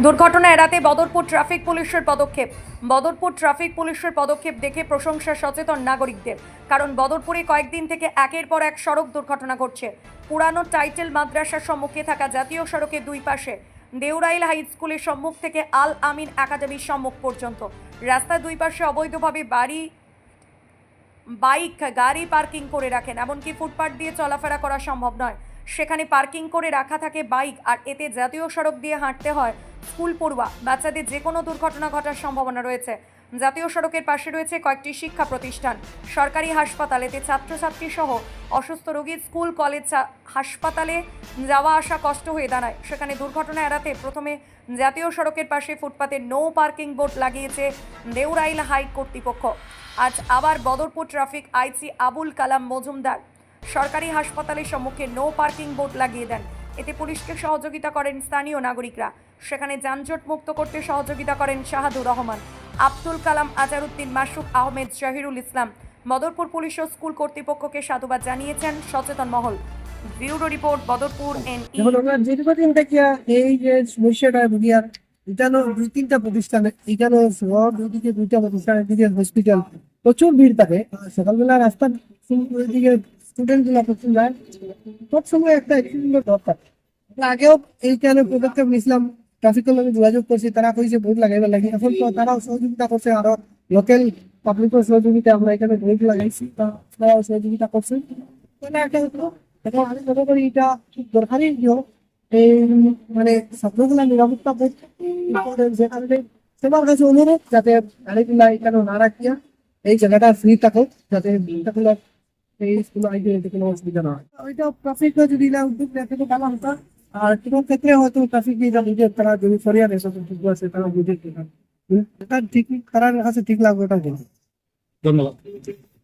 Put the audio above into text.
দুর্ঘটনা এড়াতে বদরপুর ট্রাফিক পুলিশের পদক্ষেপ। বদরপুর ট্রাফিক পুলিশের পদক্ষেপ দেখে প্রশংসা সচেতন নাগরিকদের, কারণ বদরপুরে কয়েকদিন থেকে একের পর এক সড়ক দুর্ঘটনা ঘটছে। পুরানো টাইটেল মাদ্রাসার সম্মুখে থাকা জাতীয় সড়কের দুই পাশে দেউরাইল হাই স্কুলের সম্মুখ থেকে আল আমিন একাডেমির সম্মুখ পর্যন্ত। রাস্তার দুই পাশে অবৈধভাবে বাড়ি, বাইক, গাড়ি পার্কিং করে রাখেন, এমনকি ফুটপাথ দিয়ে চলাফেরা করা সম্ভব নয়। সেখানে পার্কিং করে রাখা থাকে বাইক আর এতে জাতীয় সড়ক দিয়ে হাঁটতে হয় স্কুল পড়ুয়া, বাচ্চাদের যে কোনো দুর্ঘটনা ঘটার সম্ভাবনা রয়েছে। জাতীয় সড়কের পাশে রয়েছে কয়েকটি শিক্ষা প্রতিষ্ঠান, সরকারি হাসপাতাল এতে ছাত্রছাত্রী সহ অসুস্থ রোগীর স্কুল, কলেজ হাসপাতালে যাওয়া আসা কষ্ট হয়ে দাঁড়ায়। সেখানে দুর্ঘটনা এড়াতে প্রথমে জাতীয় সড়কের পাশে ফুটপাতে নো পার্কিং বোর্ড লাগিয়েছে দেউরাইল হাই কর্তৃপক্ষ। আজ আবার বদরপুর ট্রাফিক আইসি আবুল কালাম মজুমদার সরকারি হাসপাতালের সম্মুখে নো পার্কিং বোর্ড লাগিয়ে দেন। এতে পুলিশকে সহযোগিতা করেন স্থানীয় নাগরিকরা। সেখানে যানজট মুক্ত করতে সহযোগিতা করেন শাহাদুর রহমান। আব্দুল কালাম আজারউদ্দিন মাসুক আহমেদ জাহিরুল ইসলাম। বদরপুর পুলিশ ও স্কুল কর্তৃপক্ষকে সাধুবাদ জানিয়েছেন সচেতন মহল। ব্যুরো রিপোর্ট, বদরপুর এন দীর্ঘদিন প্রচুর ভিড় থাকে। সকালবেলা রাস্তার দিকে যোগাযোগ করছি, তারা কইছে ভোট লাগে এখন তো তারাও সহযোগিতা করছে, আরও লোকাল সহযোগিতা আমরা এখানে ভোট লাগাইছি তারাও সহযোগিতা করছে। এটা খুব মানে ছাত্রগুলা নিরাপত্তা অনুরোধ যাতে গাড়িগুলা এখানে না রাখিয়া এই জায়গাটা ফ্রি থাকুক, যাতে এই স্কুল আইতে কোনো অসুবিধা না হয়। ওইটা যদি উদ্যোগ নেয় তো ভালো হতো। আর কোনো ক্ষেত্রে হয়তো ট্রাফিক নিজের তারা যদি সরিয়ে সব আছে তারা বুঝে ঠিক তারা কাছে ঠিক লাগবে ওটা ধন্যবাদ।